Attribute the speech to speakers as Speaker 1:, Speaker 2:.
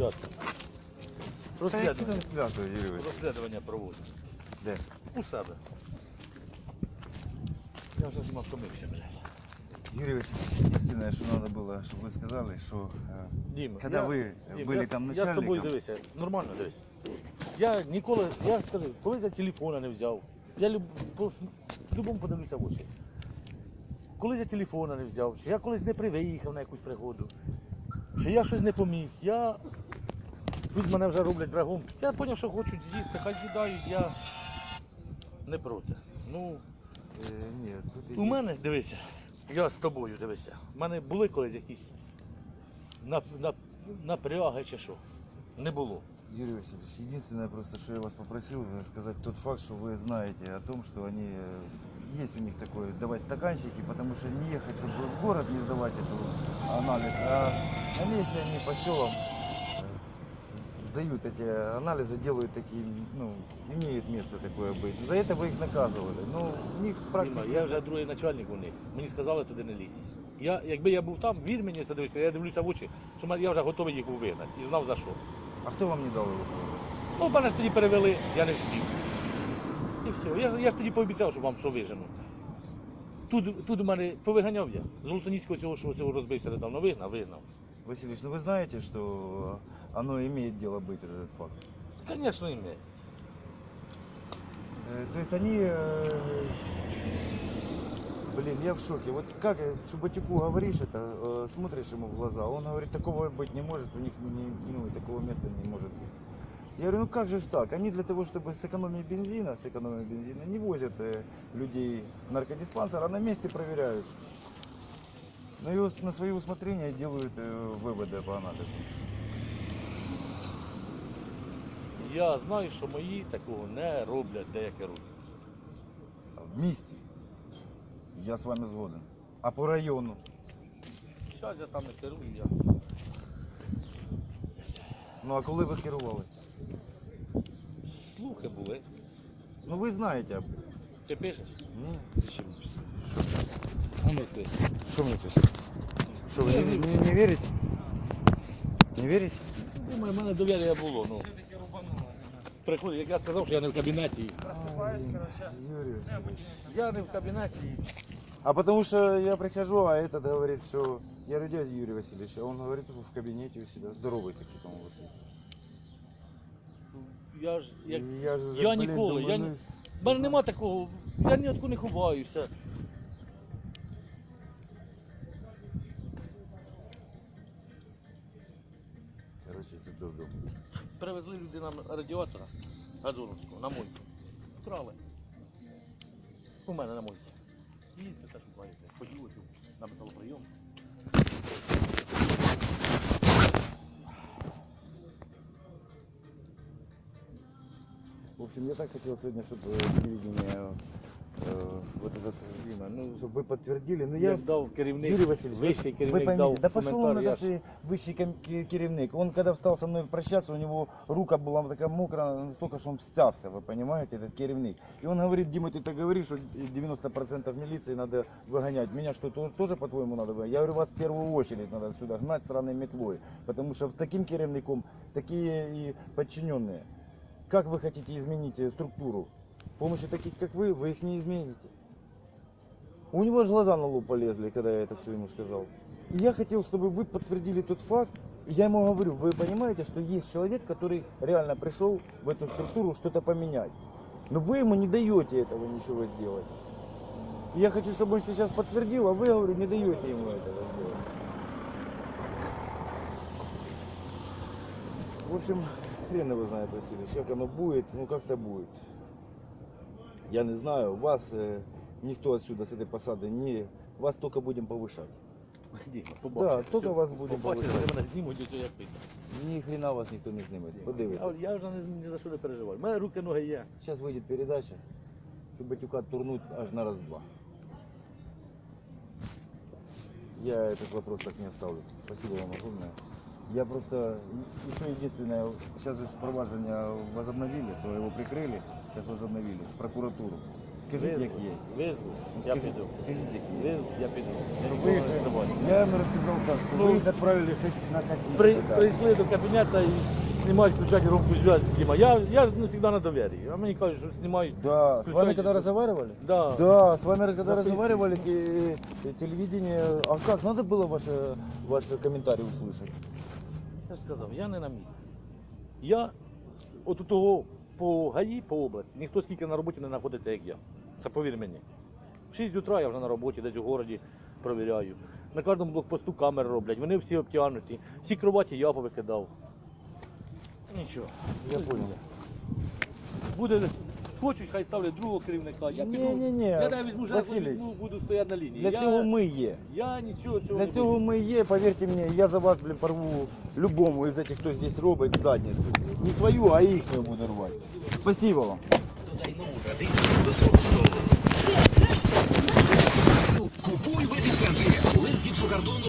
Speaker 1: свято.
Speaker 2: Та які
Speaker 1: Розслідування.
Speaker 2: там свято, Юрій Васильович?
Speaker 1: Розслідування проводимо.
Speaker 2: Де?
Speaker 1: У себе. Я вже знімав комикся, блядь.
Speaker 2: Юрий Васильевич, единственное, что надо было, чтобы вы сказали, что э,
Speaker 1: Дім,
Speaker 2: когда
Speaker 1: я-
Speaker 2: вы
Speaker 1: Дім,
Speaker 2: были
Speaker 1: я,
Speaker 2: там
Speaker 1: Я з тобою
Speaker 2: начальником,
Speaker 1: дивися, нормально дивись. Я ніколи, я скажу, коли я телефона не взяв, я люб, по, любому подивлюся в очі. Коли я телефона не взяв, чи я колись не виїхав на якусь пригоду, чи я щось не поміг, я. Тут мене вже роблять врагом. Я зрозумів, що хочуть з'їсти, хай з'їдають, я не проти. Ну,
Speaker 2: э, нет, тут
Speaker 1: у мене, дивися, я з тобою дивися. У мене були колись якісь нап, нап, напряги чи що. Не було.
Speaker 2: Юрий Васильевич, единственное просто, что я вас попросил э, сказать тот факт, что вы знаете о том, что они э, есть у них такое давать стаканчики, потому что не ехать, чтобы в город не сдавать эту анализ, а на месте они по селам э, сдают эти анализы, делают такие, ну, имеет место такое быть. За это вы их наказывали. Ну, у них
Speaker 1: Діма,
Speaker 2: практика.
Speaker 1: я вже другий начальник у них. Мені сказали туди не лізь. Я, якби я був там, вір мені це дивися, я дивлюся в очі, що мене- я вже готовий їх був вигнати і знав за що.
Speaker 2: А кто вам не дал его?
Speaker 1: Ну, мене ж тоді перевели, я не встиг. І все. Я, ж- я ж тоді пообіцяв, що вам що вижену. Тут, тут у мене повиганяв я. Золотоніського цього, що цього розбився недавно, вигнав, вигнав.
Speaker 2: Васильевич, ну вы знаете, что оно имеет дело быть, этот факт.
Speaker 1: Звісно, ім'я.
Speaker 2: Э, То есть они, э, блин, я в шоке. Вот как Чубатюку говоришь это, э, смотришь ему в глаза, он говорит, такого быть не может, у них не- ну, такого места не может быть. Я говорю, ну как же ж так? Они для того, чтобы сэкономить бензина, сэкономить бензина, не возят э, людей в наркодиспансер, а на месте проверяют. На, его, на свое усмотрение делают э, выводы по анализу.
Speaker 1: Я знаю, що мої такого не роблять, де я керую.
Speaker 2: Вместе. Я с вами згоден. А по району?
Speaker 1: Зараз я там не керую, я.
Speaker 2: Ну а коли ви керували?
Speaker 1: Слухи були.
Speaker 2: Ну ви знаєте об этом.
Speaker 1: Ти пишеш?
Speaker 2: Ні. Зачем?
Speaker 1: А ну ти.
Speaker 2: Що мені писати? Що ви не, не, не вірите? Не вірите?
Speaker 1: Думаю, в мене довір'я було. Ну. Приходить, як я сказав, що я не в кабінеті.
Speaker 2: Юрий Васильевич.
Speaker 1: Я не в кабінеті.
Speaker 2: А потому что я прихожу, а этот говорит, что... Я говорю, дядя Юрий Васильевич, а он говорит, в кабинете у себя. Здоровый такой там у вас.
Speaker 1: Я ж як.
Speaker 2: И я, же,
Speaker 1: я
Speaker 2: блин,
Speaker 1: ніколи,
Speaker 2: думаю,
Speaker 1: я
Speaker 2: ну,
Speaker 1: ні- В мене нема такого, я ні від кого не ховаюся.
Speaker 2: Короче, це додому.
Speaker 1: Привезли людина радіатора газоновського на мойку. Вкрали. У мене на мойці. І все шукаєте. Поділося на металоприйом.
Speaker 2: В общем, я так хотел сегодня, чтобы телевидение э, вот этот, Дима, ну, чтобы вы подтвердили. Ну, я
Speaker 1: Як дав керівник,
Speaker 2: Юрий Васильевич,
Speaker 1: вищий
Speaker 2: вы
Speaker 1: керівник
Speaker 2: поймите,
Speaker 1: дав
Speaker 2: да пошел он
Speaker 1: коментар, я
Speaker 2: этот
Speaker 1: ж
Speaker 2: э, высший ком- ки- керівник. Он когда встал со мной прощаться, у него рука была такая мокрая, настолько, что он стявся, вы понимаете, этот керівник. И он говорит, Дима, ты так говоришь, что 90% милиции надо выгонять. Меня что, то- тоже, по-твоему, надо выгонять? Я говорю, вас в первую очередь надо сюда гнать сраной метлой. Потому что с таким керівником такие и подчиненные. Как вы хотите изменить э, структуру? Помощью таких, как вы, вы их не измените. У него аж глаза на лоб полезли, когда я это все ему сказал. И я хотел, чтобы вы подтвердили тот факт. Я ему говорю, вы понимаете, что есть человек, который реально пришел в эту структуру что-то поменять. Но вы ему не даете этого ничего сделать. И я хочу, чтобы он сейчас подтвердил, а вы, говорю, не даете ему этого сделать. В общем, хрен его знает, Василий, как оно будет, ну как-то будет. Я не знаю, вас э, никто отсюда с этой посады не... Вас только будем повышать.
Speaker 1: Діма,
Speaker 2: Да,
Speaker 1: побачиш.
Speaker 2: тільки
Speaker 1: Все.
Speaker 2: вас будемо
Speaker 1: Побачиш,
Speaker 2: поважати.
Speaker 1: вони мене знімуть, ось як піде.
Speaker 2: Ни хрена вас никто не снимет.
Speaker 1: А
Speaker 2: Подивитесь.
Speaker 1: от Я вже ні, ні за що не переживаю. У мене руки, ноги є.
Speaker 2: Сейчас выйдет передача, чтобы Батюка турнуть аж на раз-два. Я этот вопрос так не оставлю. Спасибо вам огромное. Я просто, еще единственное, сейчас же проваджение возобновили, то его прикрыли, сейчас возобновили, в прокуратуру. Скажіть,
Speaker 1: Визву.
Speaker 2: які є.
Speaker 1: Визву, я
Speaker 2: Скажіть,
Speaker 1: піду.
Speaker 2: скажіть, які є.
Speaker 1: Визву, я піду. Я
Speaker 2: Щоб
Speaker 1: нікого
Speaker 2: ви
Speaker 1: не
Speaker 2: їх-
Speaker 1: здавати.
Speaker 2: Я вам розказав так, що
Speaker 1: Ну,
Speaker 2: ви їх відправили хас- на хасі.
Speaker 1: При, прийшли до кабінету і знімають, включають ромку зв'язку Діма. Я, я ж ну, завжди на довірі. А мені кажуть, що знімають.
Speaker 2: Да, с вами
Speaker 1: Включайте.
Speaker 2: когда разговаривали?
Speaker 1: Да.
Speaker 2: Да, с вами когда
Speaker 1: Записывайте.
Speaker 2: разговаривали, те- те- телевидение, а как, надо было ваши, ваши комментарии услышать?
Speaker 1: Я ж сказав, я не на місці. Я от у того по ГАІ, по області, ніхто скільки на роботі не знаходиться, як я. Це повір мені. В 6 утра я вже на роботі, десь у городі провіряю. На кожному блокпосту камери роблять, вони всі обтягнуті. Всі кроваті я повикидав. Нічого.
Speaker 2: Я понял.
Speaker 1: Буде, хочуть, хай ставлять другого керівника. Я піду.
Speaker 2: Ні-ні-ні,
Speaker 1: Я не візьму візьму, буду стояти на лінії.
Speaker 2: Для
Speaker 1: я,
Speaker 2: цього ми є.
Speaker 1: я нічого цього
Speaker 2: Для
Speaker 1: не
Speaker 2: цього
Speaker 1: боюсь.
Speaker 2: ми є, повірте мені, я за вас, блін, порву любому із цих, хто здесь робить задницю. Не свою, а їхню буду рвати. Спасибо вам.
Speaker 3: Купуй в епіцентрі. Лист гіпсокартону